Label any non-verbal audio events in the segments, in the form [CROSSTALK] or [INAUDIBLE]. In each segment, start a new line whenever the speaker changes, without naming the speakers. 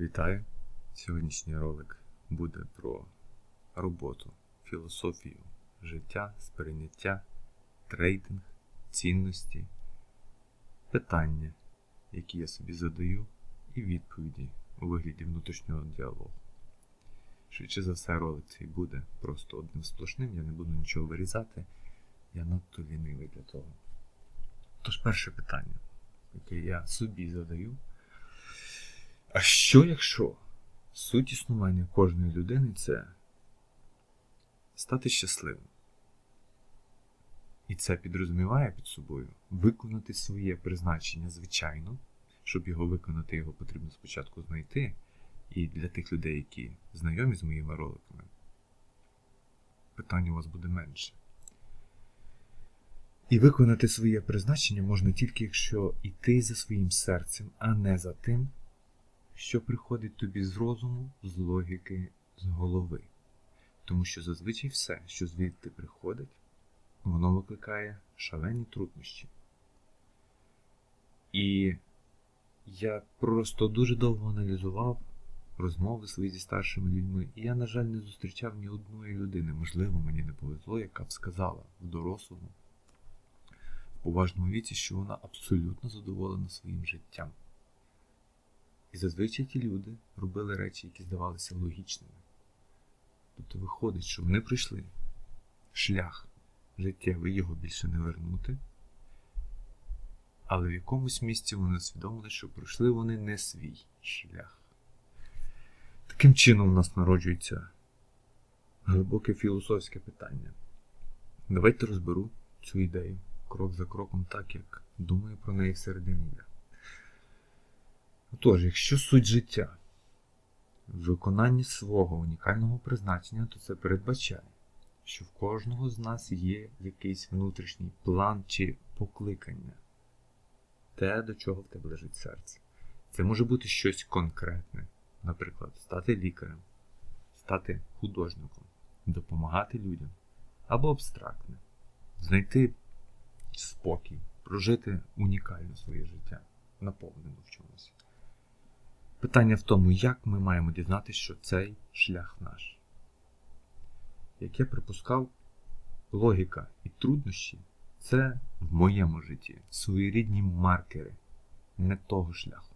Вітаю! Сьогоднішній ролик буде про роботу, філософію життя, сприйняття, трейдинг, цінності, питання, які я собі задаю, і відповіді у вигляді внутрішнього діалогу. Швидше за все, ролик цей буде просто одним сплошним, я не буду нічого вирізати, я надто лінивий для того. Тож перше питання, яке я собі задаю. А що якщо суть існування кожної людини це стати щасливим? І це підрозуміває під собою виконати своє призначення, звичайно. Щоб його виконати, його потрібно спочатку знайти. І для тих людей, які знайомі з моїми роликами, питань у вас буде менше. І виконати своє призначення можна тільки якщо йти за своїм серцем, а не за тим, що приходить тобі з розуму, з логіки, з голови. Тому що зазвичай все, що звідти приходить, воно викликає шалені труднощі. І я просто дуже довго аналізував розмови свої зі старшими людьми, і я, на жаль, не зустрічав ні одної людини, можливо, мені не повезло, яка б сказала в дорослому, в поважному віці, що вона абсолютно задоволена своїм життям. І зазвичай ті люди робили речі, які здавалися логічними. Тобто виходить, що вони пройшли шлях життєвий, його більше не вернути. Але в якомусь місці вони усвідомили, що пройшли вони не свій шлях. Таким чином у нас народжується глибоке філософське питання. Давайте розберу цю ідею крок за кроком, так як думаю про неї всередині я. Отож, якщо суть життя в виконанні свого унікального призначення, то це передбачає, що в кожного з нас є якийсь внутрішній план чи покликання, те, до чого в тебе лежить серце. Це може бути щось конкретне, наприклад, стати лікарем, стати художником, допомагати людям, або абстрактне, знайти спокій, прожити унікально своє життя, наповнено в чомусь. Питання в тому, як ми маємо дізнатися, що цей шлях наш. Як я припускав, логіка і труднощі це в моєму житті своєрідні маркери не того шляху.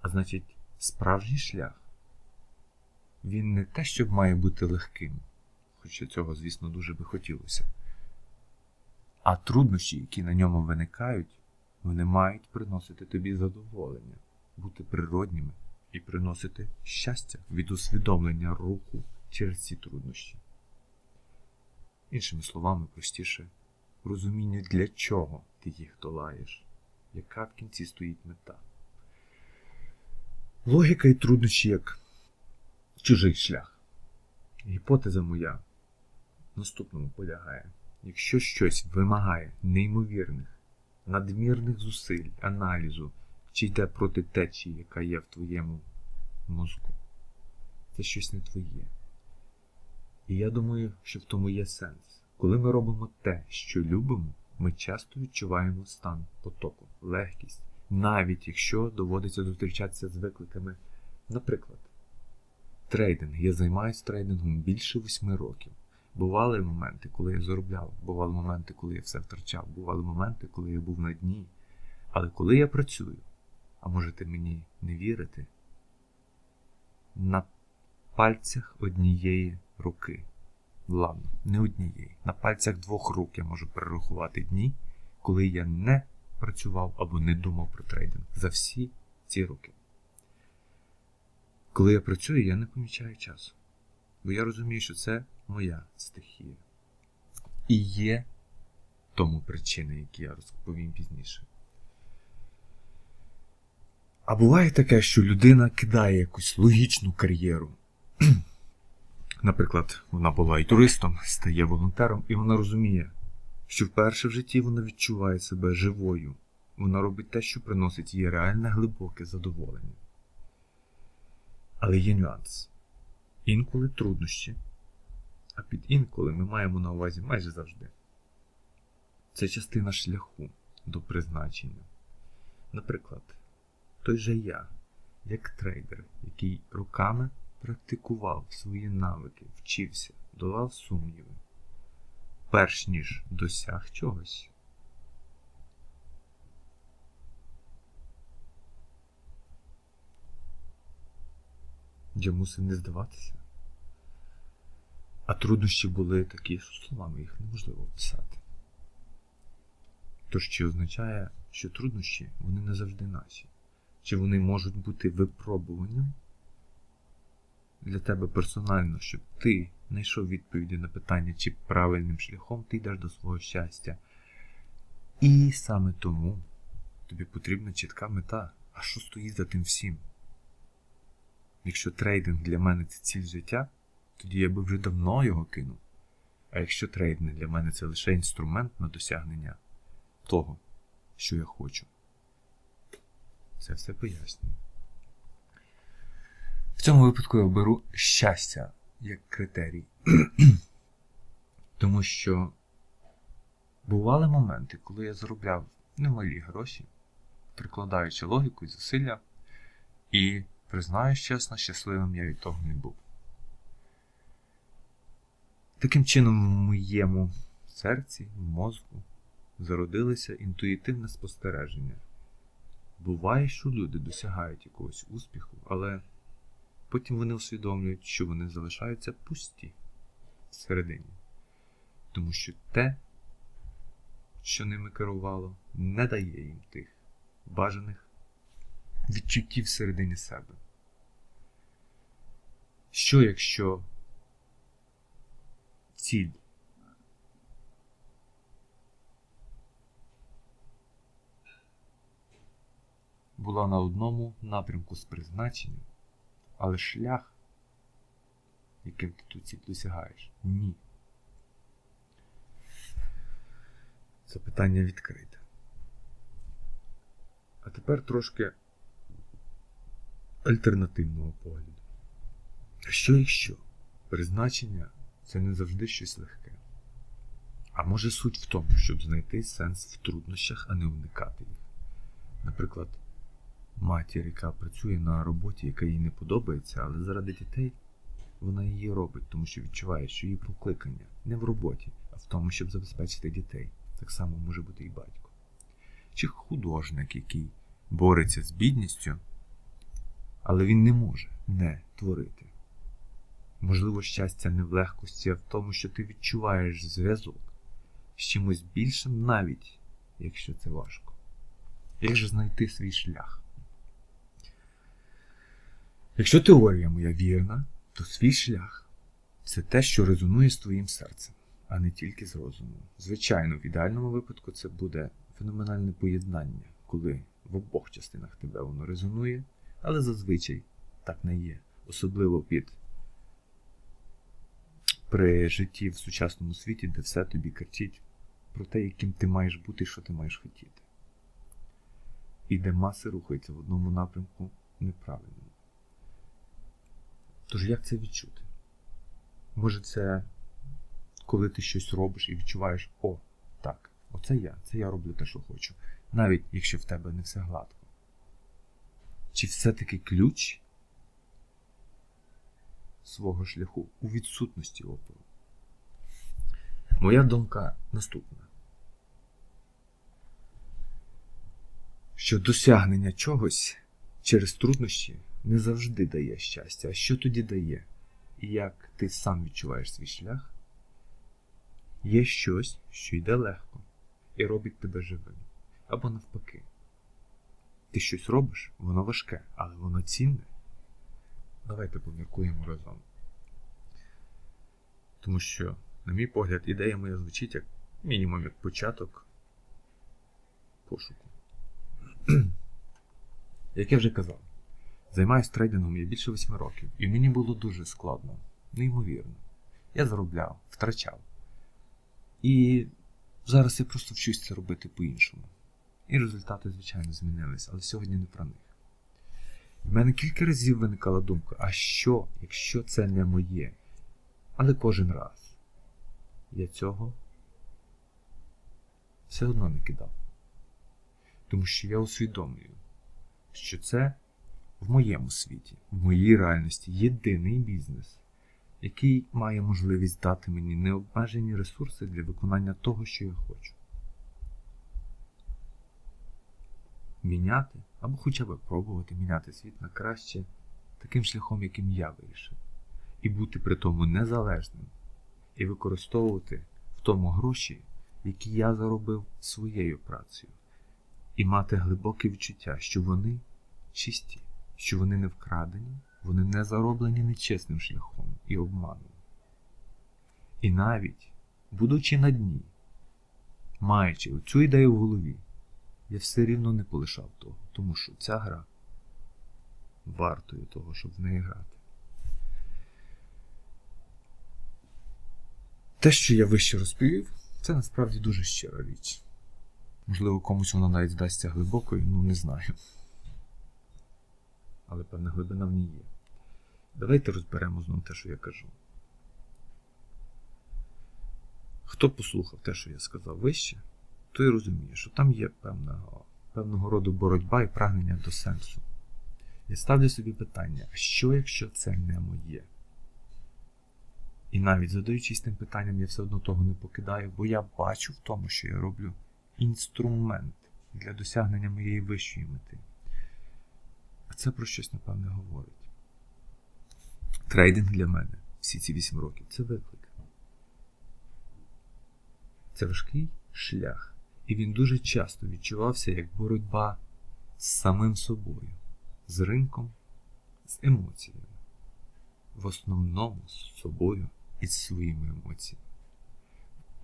А значить, справжній шлях, він не те, що має бути легким, хоча цього, звісно, дуже би хотілося. А труднощі, які на ньому виникають, вони мають приносити тобі задоволення бути природніми і приносити щастя від усвідомлення руху через ці труднощі. Іншими словами, простіше, розуміння, для чого ти їх долаєш, яка в кінці стоїть мета. Логіка і труднощі як чужий шлях. Гіпотеза моя наступному полягає. Якщо щось вимагає неймовірних, надмірних зусиль, аналізу, чи йде проти течії, яка є в твоєму мозку. Це щось не твоє. І я думаю, що в тому є сенс. Коли ми робимо те, що любимо, ми часто відчуваємо стан потоку, легкість, навіть якщо доводиться зустрічатися з викликами. Наприклад, трейдинг. Я займаюся трейдингом більше восьми років. Бували моменти, коли я заробляв, бували моменти, коли я все втрачав, бували моменти, коли я був на дні. Але коли я працюю, а можете мені не вірити, на пальцях однієї руки. Ладно, не однієї. На пальцях двох рук я можу перерахувати дні, коли я не працював або не думав про трейдинг за всі ці роки. Коли я працюю, я не помічаю часу. Бо я розумію, що це моя стихія. І є тому причини, які я розповім пізніше. А буває таке, що людина кидає якусь логічну кар'єру. [CLEARS THROAT] Наприклад, вона була і туристом, стає волонтером, і вона розуміє, що вперше в житті вона відчуває себе живою. Вона робить те, що приносить їй реальне глибоке задоволення. Але є нюанс. Інколи труднощі, а під інколи ми маємо на увазі майже завжди. Це частина шляху до призначення. Наприклад той же я, як трейдер, який роками практикував свої навики, вчився, долав сумніви, перш ніж досяг чогось. Я мусив не здаватися. А труднощі були такі, що словами їх неможливо описати. Тож чи означає, що труднощі вони не завжди наші? Чи вони можуть бути випробуванням для тебе персонально, щоб ти знайшов відповіді на питання, чи правильним шляхом ти йдеш до свого щастя. І саме тому тобі потрібна чітка мета. А що стоїть за тим всім? Якщо трейдинг для мене це ціль життя, тоді я би вже давно його кинув. А якщо трейдинг для мене це лише інструмент на досягнення того, що я хочу, це все пояснює. В цьому випадку я беру щастя як критерій. [CLEARS THROAT] Тому що бували моменти, коли я заробляв немалі гроші, прикладаючи логіку і зусилля, і, признаюсь чесно, щасливим я від того не був. Таким чином, в моєму серці, в мозку зародилося інтуїтивне спостереження. Буває, що люди досягають якогось успіху, але потім вони усвідомлюють, що вони залишаються пусті всередині. Тому що те, що ними керувало, не дає їм тих бажаних відчуттів всередині себе. Що якщо ціль була на одному напрямку з призначенням, але шлях, яким ти ту ціль досягаєш, ні. Це питання відкрите. А тепер трошки альтернативного погляду. Що якщо призначення це не завжди щось легке? А може суть в тому, щоб знайти сенс в труднощах, а не уникати їх. Наприклад, матір, яка працює на роботі, яка їй не подобається, але заради дітей вона її робить, тому що відчуває, що її покликання не в роботі, а в тому, щоб забезпечити дітей. Так само може бути і батько. Чи художник, який бореться з бідністю, але він не може не творити. Можливо, щастя не в легкості, а в тому, що ти відчуваєш зв'язок з чимось більшим, навіть якщо це важко. Як же знайти свій шлях? Якщо теорія моя вірна, то свій шлях це те, що резонує з твоїм серцем, а не тільки з розумом. Звичайно, в ідеальному випадку це буде феноменальне поєднання, коли в обох частинах тебе воно резонує, але зазвичай так не є. Особливо під при житті в сучасному світі, де все тобі кричить про те, яким ти маєш бути і що ти маєш хотіти. І де маси рухаються в одному напрямку неправильному. Тож як це відчути? Може, це коли ти щось робиш і відчуваєш, о, так, оце я, це я роблю те, що хочу, навіть якщо в тебе не все гладко. Чи все-таки ключ свого шляху у відсутності опору? Моя думка наступна. Що досягнення чогось через труднощі не завжди дає щастя. А що тоді дає? І як ти сам відчуваєш свій шлях? Є щось, що йде легко і робить тебе живим. Або навпаки. Ти щось робиш, воно важке, але воно цінне. Давайте поміркуємо разом. Тому що, на мій погляд, ідея моя звучить як мінімум як початок пошуку. [CLEARS THROAT] Як я вже казав, займаюся трейдингом я більше восьми років, і мені було дуже складно, неймовірно. Я заробляв, втрачав. І зараз я просто вчусь це робити по-іншому. І результати, звичайно, змінилися, але сьогодні не про них. В мене кілька разів виникала думка, а що, якщо це не моє? Але кожен раз я цього все одно не кидав. Тому що я усвідомлюю, що це в моєму світі, в моїй реальності єдиний бізнес, який має можливість дати мені необмежені ресурси для виконання того, що я хочу. Міняти або хоча б пробувати міняти світ на краще таким шляхом, яким я вирішив, і бути при тому незалежним, і використовувати в тому гроші, які я заробив своєю працею, і мати глибоке відчуття, що вони чисті, що вони не вкрадені, вони не зароблені нечесним шляхом і обманом. І навіть, будучи на дні, маючи цю ідею в голові, я все рівно не полишав того, тому що ця гра вартою того, щоб в неї грати. Те, що я вище розповів, це насправді дуже щира річ. Можливо, комусь вона навіть здасться глибокою, ну не знаю. Але певна глибина в ній є. Давайте розберемо знову те, що я кажу. Хто послухав те, що я сказав вище, той розуміє, що там є певного, певного роду боротьба і прагнення до сенсу. Я ставлю собі питання, а що якщо це не моє? І навіть задаючись тим питанням, я все одно того не покидаю, бо я бачу в тому, що я роблю інструмент для досягнення моєї вищої мети. А це про щось, напевне, говорить. Трейдинг для мене всі ці 8 років це виклик. Це важкий шлях. І він дуже часто відчувався як боротьба з самим собою, з ринком, з емоціями. В основному з собою і з своїми емоціями.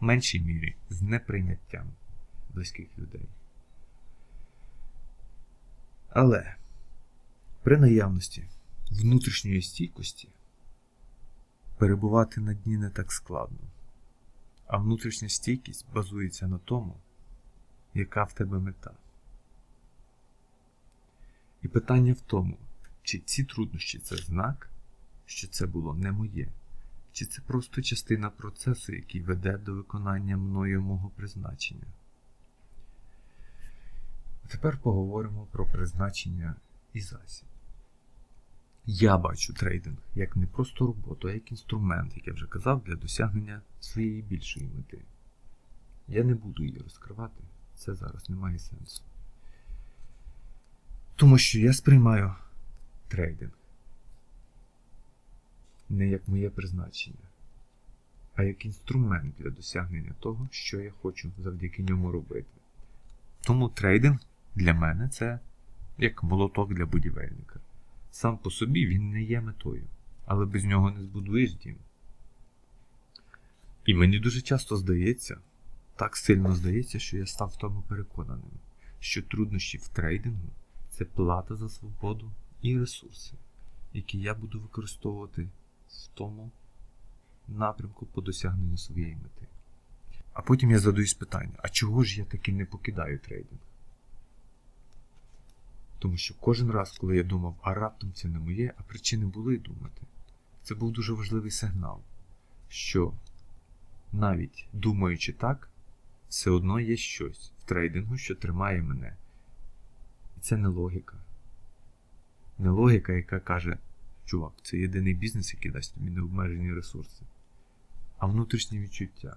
В меншій мірі з неприйняттям близьких людей. Але при наявності внутрішньої стійкості перебувати на дні не так складно. А внутрішня стійкість базується на тому, яка в тебе мета. І питання в тому, чи ці труднощі це знак, що це було не моє, чи це просто частина процесу, який веде до виконання мною мого призначення. А тепер поговоримо про призначення і засіб. Я бачу трейдинг як не просто роботу, а як інструмент, як я вже казав, для досягнення своєї більшої мети. Я не буду її розкривати, це зараз не має сенсу. Тому що я сприймаю трейдинг не як моє призначення, а як інструмент для досягнення того, що я хочу завдяки ньому робити. Тому трейдинг для мене це як молоток для будівельника. Сам по собі він не є метою, але без нього не збудуєш дім. І мені дуже часто здається, так сильно здається, що я став в тому переконаним, що труднощі в трейдингу це плата за свободу і ресурси, які я буду використовувати в тому напрямку по досягненню своєї мети. А потім я задаюсь питання: а чого ж я таки не покидаю трейдинг? Тому що кожен раз, коли я думав, а раптом це не моє, а причини були думати, це був дуже важливий сигнал, що навіть думаючи так, все одно є щось в трейдингу, що тримає мене. І це не логіка. Не логіка, яка каже, чувак, це єдиний бізнес, який дасть тобі необмежені ресурси, а внутрішнє відчуття.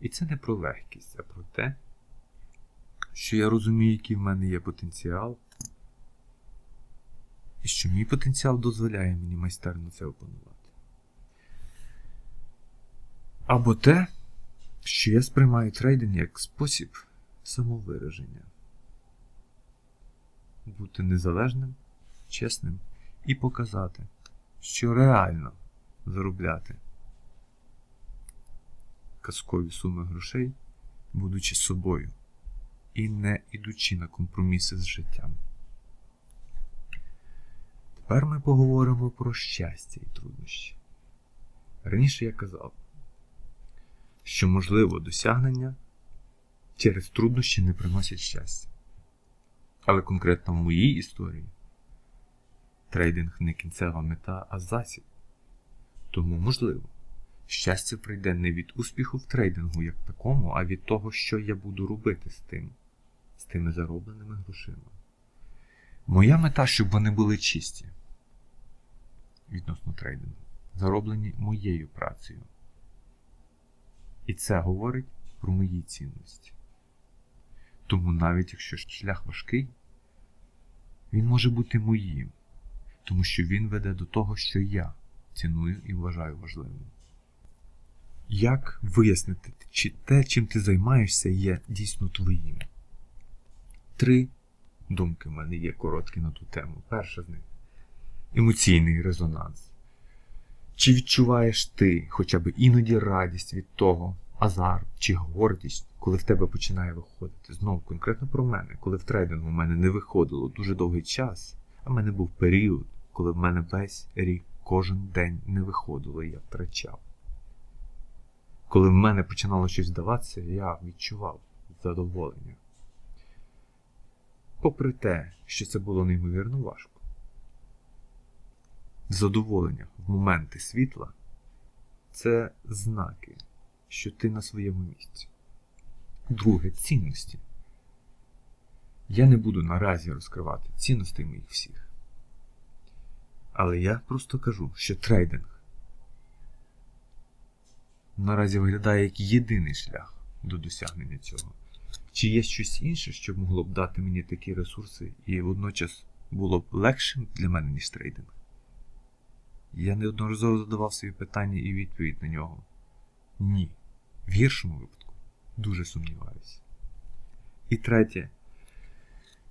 І це не про легкість, а про те, що я розумію, який в мене є потенціал, і що мій потенціал дозволяє мені майстерно це опанувати. Або те, що я сприймаю трейдинг як спосіб самовираження. Бути незалежним, чесним і показати, що реально заробляти казкові суми грошей, будучи собою і не ідучи на компроміси з життям. Тепер ми поговоримо про щастя і труднощі. Раніше я казав, що можливо досягнення через труднощі не приносять щастя. Але конкретно в моїй історії трейдинг не кінцева мета, а засіб. Тому можливо. Щастя прийде не від успіху в трейдингу як такому, а від того, що я буду робити з тим, тими заробленими грошима. Моя мета, щоб вони були чисті відносно трейдингу, зароблені моєю працею. І це говорить про мої цінності. Тому навіть якщо шлях важкий, він може бути моїм, тому що він веде до того, що я ціную і вважаю важливим. Як вияснити, чи те, чим ти займаєшся, є дійсно твоїм? Три думки в мене є короткі на ту тему. Перша з них емоційний резонанс. Чи відчуваєш ти хоча б іноді радість від того, азарт чи гордість, коли в тебе починає виходити? Знову конкретно про мене, коли в трейдингу в мене не виходило дуже довгий час, а в мене був період, коли в мене весь рік кожен день не виходило і я втрачав. Коли в мене починало щось вдаватися, я відчував задоволення. Попри те, що це було неймовірно важко. Задоволення в моменти світла це знаки, що ти на своєму місці. Друге цінності. Я не буду наразі розкривати цінностей моїх всіх. Але я просто кажу, що трейдинг наразі виглядає як єдиний шлях до досягнення цього. Чи є щось інше, що могло б дати мені такі ресурси і водночас було б легшим для мене, ніж трейдинг? Я неодноразово задавав собі питання і відповідь на нього. Ні. В гіршому випадку дуже сумніваюся. І третє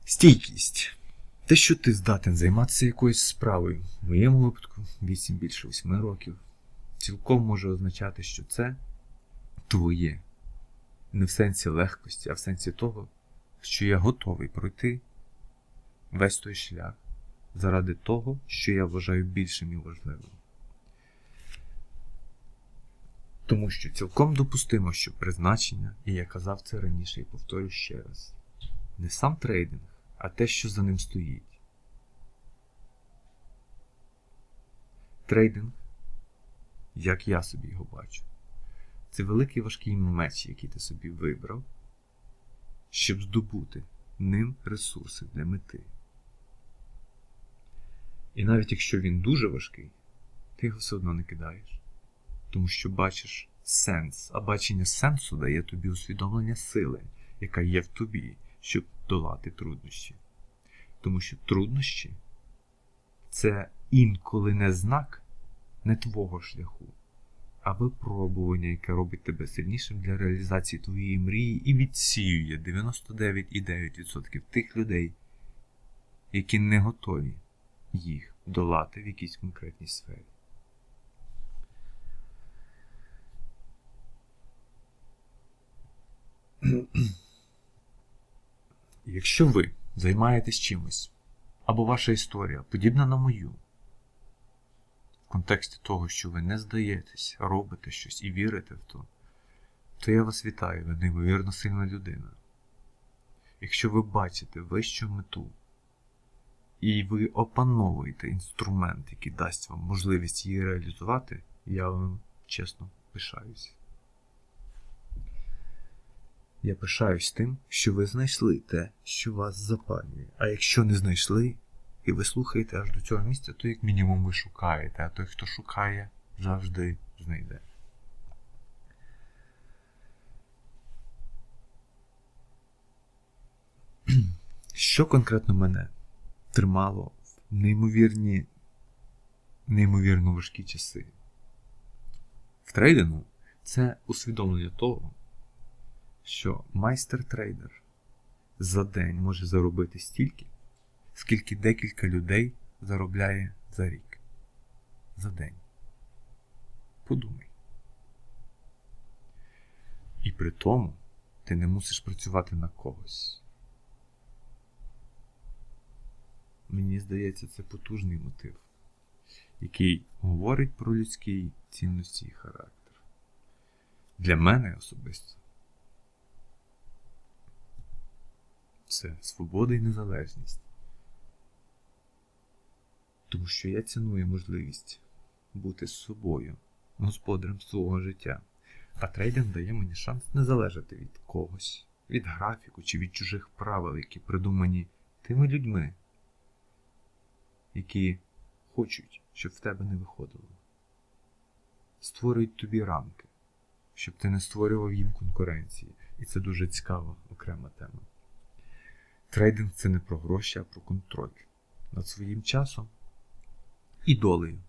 стійкість. Те, що ти здатен займатися якоюсь справою, в моєму випадку 8 більше 8 років, цілком може означати, що це твоє. Не в сенсі легкості, а в сенсі того, що я готовий пройти весь той шлях заради того, що я вважаю більшим і важливим. Тому що цілком допустимо, що призначення, і я казав це раніше і повторю ще раз, не сам трейдинг, а те, що за ним стоїть. Трейдинг, як я собі його бачу, це великий важкий меч, який ти собі вибрав, щоб здобути ним ресурси для мети. І навіть якщо він дуже важкий, ти його все одно не кидаєш. Тому що бачиш сенс, а бачення сенсу дає тобі усвідомлення сили, яка є в тобі, щоб долати труднощі. Тому що труднощі це інколи не знак не твого шляху, а випробування, яке робить тебе сильнішим для реалізації твоєї мрії і відсіює 99,9% тих людей, які не готові їх долати в якійсь конкретній сфері. Якщо ви займаєтесь чимось, або ваша історія подібна на мою, контексті того, що ви не здаєтесь, робите щось і вірите в то, то я вас вітаю, ви неймовірно сильна людина. Якщо ви бачите вищу мету, і ви опановуєте інструмент, який дасть вам можливість її реалізувати, я вам чесно пишаюсь. Я пишаюсь тим, що ви знайшли те, що вас запалює. А якщо не знайшли, і ви слухаєте аж до цього місця, то як мінімум ви шукаєте, а той, хто шукає, завжди знайде. [CLEARS THROAT] Що конкретно мене тримало в неймовірні, неймовірно важкі часи? В трейдингу це усвідомлення того, що майстер-трейдер за день може заробити стільки, скільки декілька людей заробляє за рік. За день. Подумай. І при тому ти не мусиш працювати на когось. Мені здається, це потужний мотив, який говорить про людські цінності і характер. Для мене особисто це свобода і незалежність. Тому що я ціную можливість бути з собою, господарем свого життя, а трейдинг дає мені шанс не залежати від когось, від графіку чи від чужих правил, які придумані тими людьми, які хочуть, щоб в тебе не виходило. Створюють тобі рамки, щоб ти не створював їм конкуренції. І це дуже цікава окрема тема. Трейдинг це не про гроші, а про контроль над своїм часом і долею.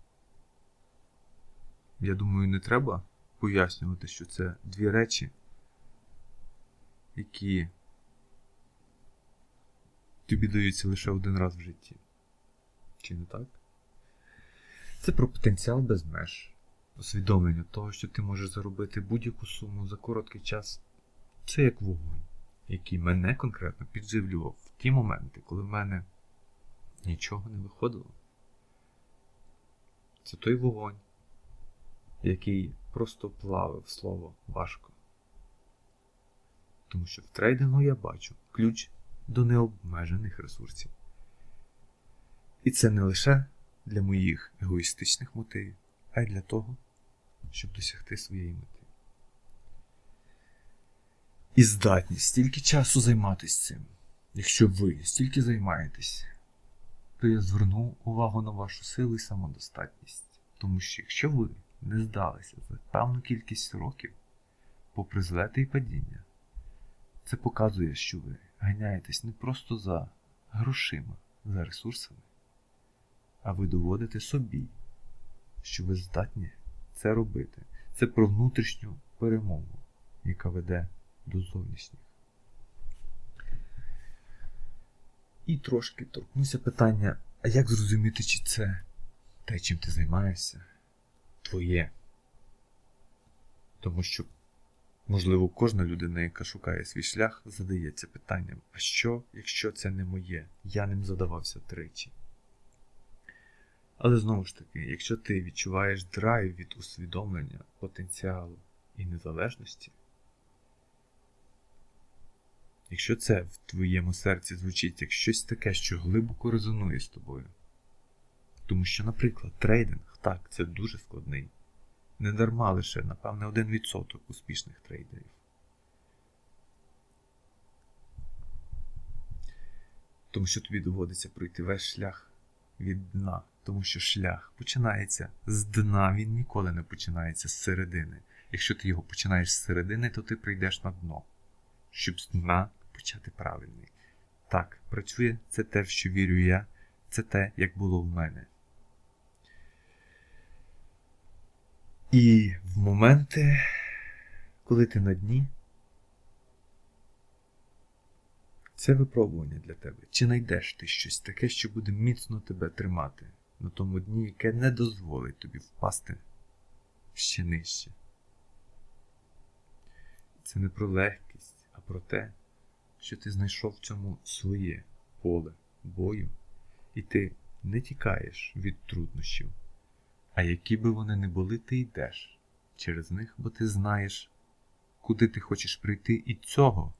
Я думаю, не треба пояснювати, що це дві речі, які тобі даються лише один раз в житті. Чи не так? Це про потенціал без меж, усвідомлення того, що ти можеш заробити будь-яку суму за короткий час. Це як вогонь, який мене конкретно підживлював в ті моменти, коли в мене нічого не виходило. Це той вогонь, який просто плавив слово важко. Тому що в трейдингу я бачу ключ до необмежених ресурсів. І це не лише для моїх егоїстичних мотивів, а й для того, щоб досягти своєї мети. І здатність стільки часу займатися цим. Якщо ви стільки займаєтесь, то я зверну увагу на вашу силу і самодостатність. Тому що якщо ви не здалися за певну кількість років, попри злети і падіння, це показує, що ви ганяєтесь не просто за грошима, за ресурсами, а ви доводите собі, що ви здатні це робити. Це про внутрішню перемогу, яка веде до зовнішніх. І трошки торкнуся питання, а як зрозуміти, чи це те, чим ти займаєшся, твоє? Тому що, можливо, кожна людина, яка шукає свій шлях, задається питанням: а що, якщо це не моє? Я ним задавався тричі. Але знову ж таки, якщо ти відчуваєш драйв від усвідомлення, потенціалу і незалежності, якщо це в твоєму серці звучить як щось таке, що глибоко резонує з тобою. Тому що, наприклад, трейдинг, так, це дуже складний. Не дарма лише, напевне, 1% успішних трейдерів. Тому що тобі доводиться пройти весь шлях від дна, тому що шлях починається з дна, він ніколи не починається з середини. Якщо ти його починаєш з середини, то ти прийдеш на дно, щоб з дна почати правильний. Так, працює це те, в що вірю я, це те, як було в мене. І в моменти, коли ти на дні, це випробування для тебе. Чи знайдеш ти щось таке, що буде міцно тебе тримати на тому дні, яке не дозволить тобі впасти ще нижче? Це не про легкість, а про те, що ти знайшов в цьому своє поле бою, і ти не тікаєш від труднощів. А які би вони не були, ти йдеш через них, бо ти знаєш, куди ти хочеш прийти, і цього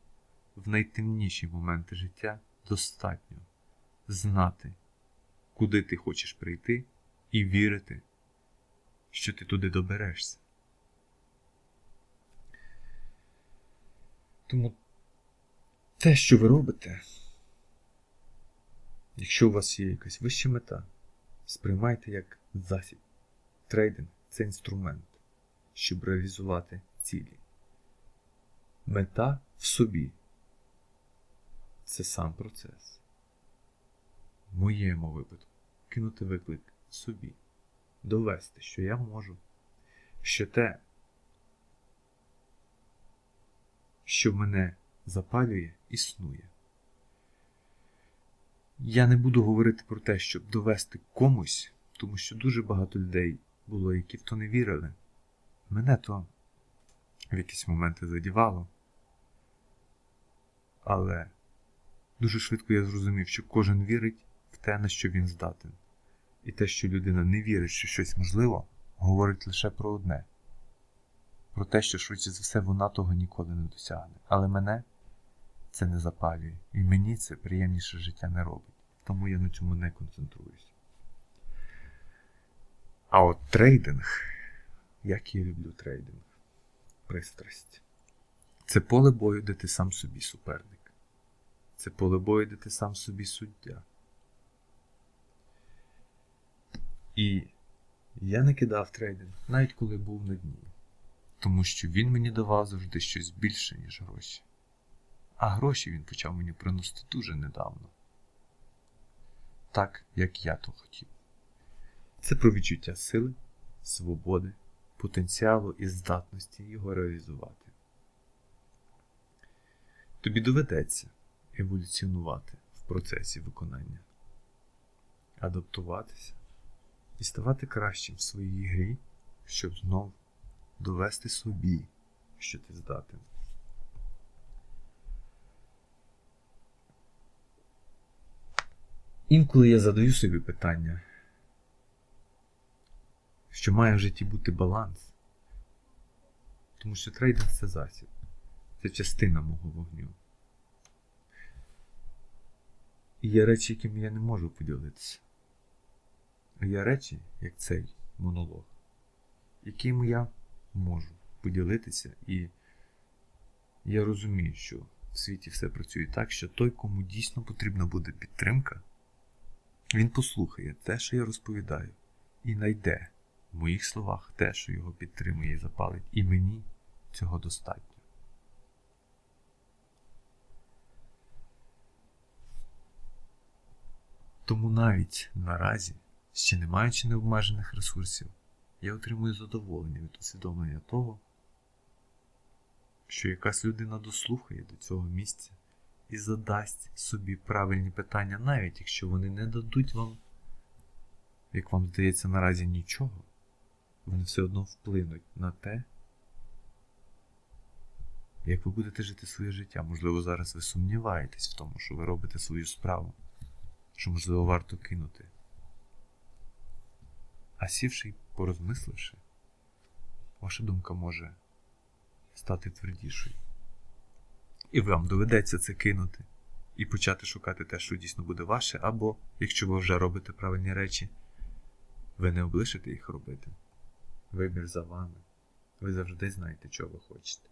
в найтемніші моменти життя достатньо знати, куди ти хочеш прийти, і вірити, що ти туди доберешся. Тому те, що ви робите, якщо у вас є якась вища мета, сприймайте як засіб. Трейдинг це інструмент, щоб реалізувати цілі. Мета в собі це сам процес. В моєму випадку кинути виклик собі, довести, що я можу, що те, що мене запалює, існує. Я не буду говорити про те, щоб довести комусь, тому що дуже багато людей було, які в то не вірили. Мене то в якісь моменти задівало. Але дуже швидко я зрозумів, що кожен вірить в те, на що він здатен. І те, що людина не вірить, що щось можливо, говорить лише про одне: про те, що швидше за все вона того ніколи не досягне. Але мене це не запалює, і мені це приємніше життя не робить. Тому я на цьому не концентруюсь. А от трейдинг, як я люблю трейдинг, пристрасть. Це поле бою, де ти сам собі суперник. Це поле бою, де ти сам собі суддя. І я не кидав трейдинг, навіть коли був на дні. Тому що він мені давав завжди щось більше, ніж гроші. А гроші він почав мені приносити дуже недавно. Так, як я то хотів. Це про відчуття сили, свободи, потенціалу і здатності його реалізувати. Тобі доведеться еволюціонувати в процесі виконання, адаптуватися і ставати кращим в своїй грі, щоб знов довести собі, що ти здатен. Інколи я задаю собі питання, що має в житті бути баланс, тому що трейдинг це засіб, це частина мого вогню. І є речі, якими я не можу поділитися. А є речі, як цей монолог, якими я можу поділитися, і я розумію, що в світі все працює так, що той, кому дійсно потрібна буде підтримка, він послухає те, що я розповідаю, і знайде в моїх словах те, що його підтримує і запалить, і мені цього достатньо. Тому навіть наразі, ще не маючи необмежених ресурсів, я отримую задоволення від усвідомлення того, що якась людина дослухає до цього місця і задасть собі правильні питання, навіть якщо вони не дадуть вам, як вам здається, наразі нічого, вони все одно вплинуть на те, як ви будете жити своє життя. Можливо, зараз ви сумніваєтесь в тому, що ви робите свою справу, що, можливо, варто кинути. А сівши й порозмисливши, ваша думка може стати твердішою. І вам доведеться це кинути і почати шукати те, що дійсно буде ваше, або, якщо ви вже робите правильні речі, ви не облишите їх робити. Вибір за вами. Ви завжди знаєте, чого ви хочете.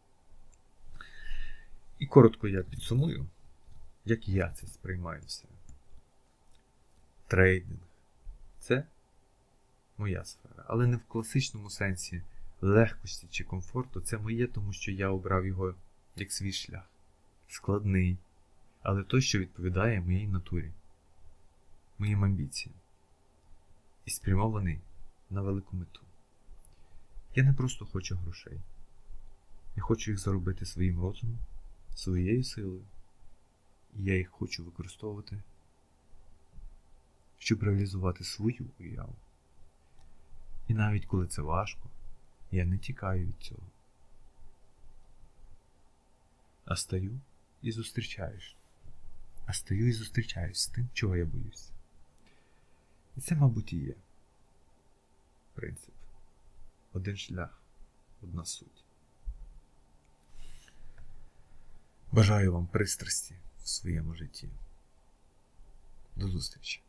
І коротко я підсумую, як я це сприймаю все. Трейдинг це моя сфера, але не в класичному сенсі легкості чи комфорту. Це моє, тому що я обрав його як свій шлях. Складний, але той, що відповідає моїй натурі, моїм амбіціям. І спрямований на велику мету. Я не просто хочу грошей. Я хочу їх заробити своїм розумом, своєю силою. І я їх хочу використовувати, щоб реалізувати свою уяву. І навіть коли це важко, я не тікаю від цього. А стаю і зустрічаєш. А стаю і зустрічаюсь з тим, чого я боюся. І це, мабуть, і є принцип. Один шлях, одна суть. Бажаю вам пристрасті в своєму житті. До зустрічі!